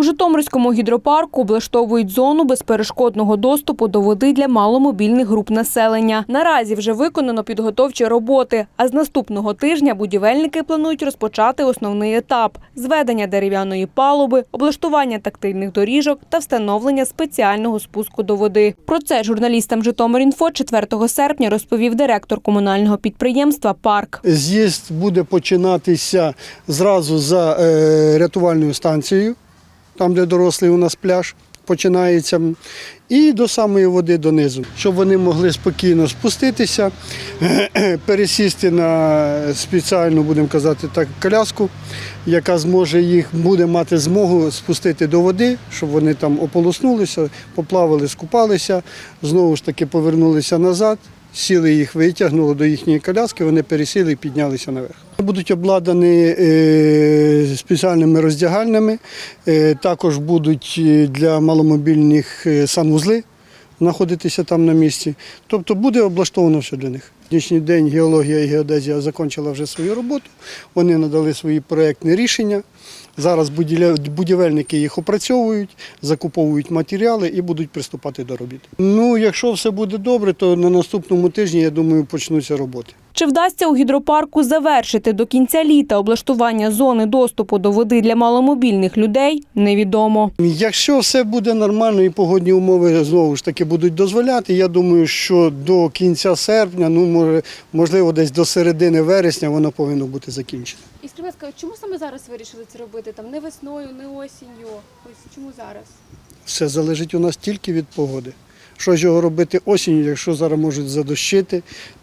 У Житомирському гідропарку облаштовують зону безперешкодного доступу до води для маломобільних груп населення. Наразі вже виконано підготовчі роботи, а з наступного тижня будівельники планують розпочати основний етап – зведення дерев'яної палуби, облаштування тактильних доріжок та встановлення спеціального спуску до води. Про це журналістам Житомир.Інфо 4 серпня розповів директор комунального підприємства «Парк». З'їзд буде починатися зразу за е, рятувальною станцією, там, де дорослий у нас пляж починається, і до самої води донизу, щоб вони могли спокійно спуститися, пересісти на спеціальну, будемо казати так, коляску, яка зможе їх буде мати змогу спустити до води, щоб вони там ополоснулися, поплавали, скупалися, знову ж таки повернулися назад. Сіли їх, витягнули до їхньої коляски, вони пересіли і піднялися наверх. Будуть обладнані е, спеціальними роздягальнями, е, також будуть е, для маломобільних санвузли знаходитися там на місці. Тобто буде облаштовано все для них. Сьогоднішній день геологія і геодезія закінчила вже свою роботу, вони надали свої проектні рішення. Зараз будівельники їх опрацьовують, закуповують матеріали і будуть приступати до робіт. Ну, якщо все буде добре, то на наступному тижні, я думаю, почнуться роботи. Чи вдасться у гідропарку завершити до кінця літа облаштування зони доступу до води для маломобільних людей, невідомо. Якщо все буде нормально і погодні умови знову ж таки будуть дозволяти, я думаю, що до кінця серпня, ну може, можливо, десь до середини вересня воно повинно бути закінчено. І скажіть, будь ласка, чому саме зараз вирішили це робити? Там не весною, не осінню. Ось чому зараз? Все залежить у нас тільки від погоди. Що ж його робити осінню, якщо зараз можуть задощити,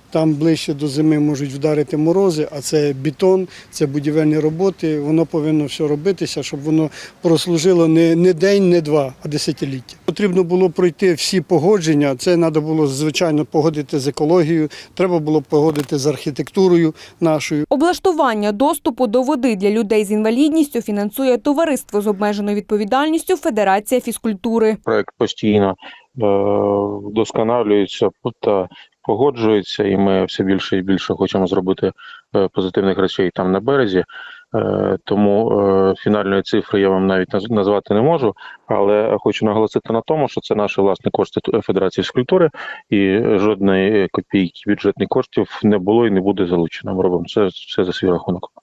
там ближче до зими можуть вдарити морози, а це бетон, це будівельні роботи. Воно повинно все робитися, щоб воно прослужило не, не день, не два, а десятиліття. Потрібно було пройти всі погодження. Це треба було звичайно погодити з екологією, треба було погодити з архітектурою нашою. Облаштування доступу до води для людей з інвалідністю фінансує товариство з обмеженою відповідальністю Федерація фізкультури. проект постійно е, вдосконалюється та погоджується, і ми все більше і більше хочемо зробити е, позитивних речей там на березі. Е, Тому е, фінальної цифри я вам навіть наз- назвати не можу, але хочу наголосити на тому, що це наші власні кошти федерації Федерації фізкультури, і жодної копійки бюджетних коштів не було і не буде залучено. Ми робимо це все за свій рахунок.